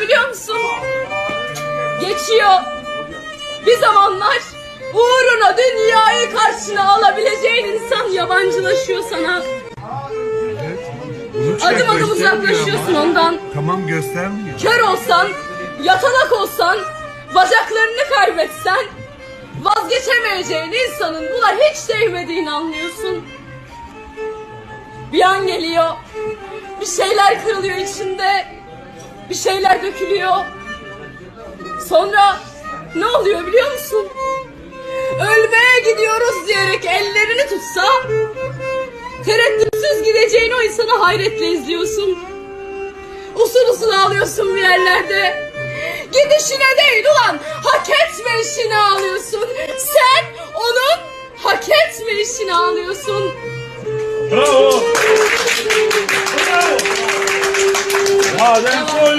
biliyor musun? Geçiyor. Bir zamanlar uğruna dünyayı karşına alabileceğin insan yabancılaşıyor sana. Bunu Adım adım uzaklaşıyorsun ama. ondan. Tamam göstermiyor. Kör olsan, yatalak olsan, bacaklarını kaybetsen, vazgeçemeyeceğin insanın buna hiç değmediğini anlıyorsun. Bir an geliyor, bir şeyler kırılıyor içinde, bir şeyler dökülüyor. Sonra ne oluyor biliyor musun? Ölmeye gidiyoruz diyerek ellerini tutsa, tereddütsüz gideceğin o insanı hayretle izliyorsun. Usul usul ağlıyorsun bir yerlerde. Gidişine değil ulan hak etme işini ağlıyorsun. Sen onun hak etme işini ağlıyorsun. Bravo. Baden-Württemberg.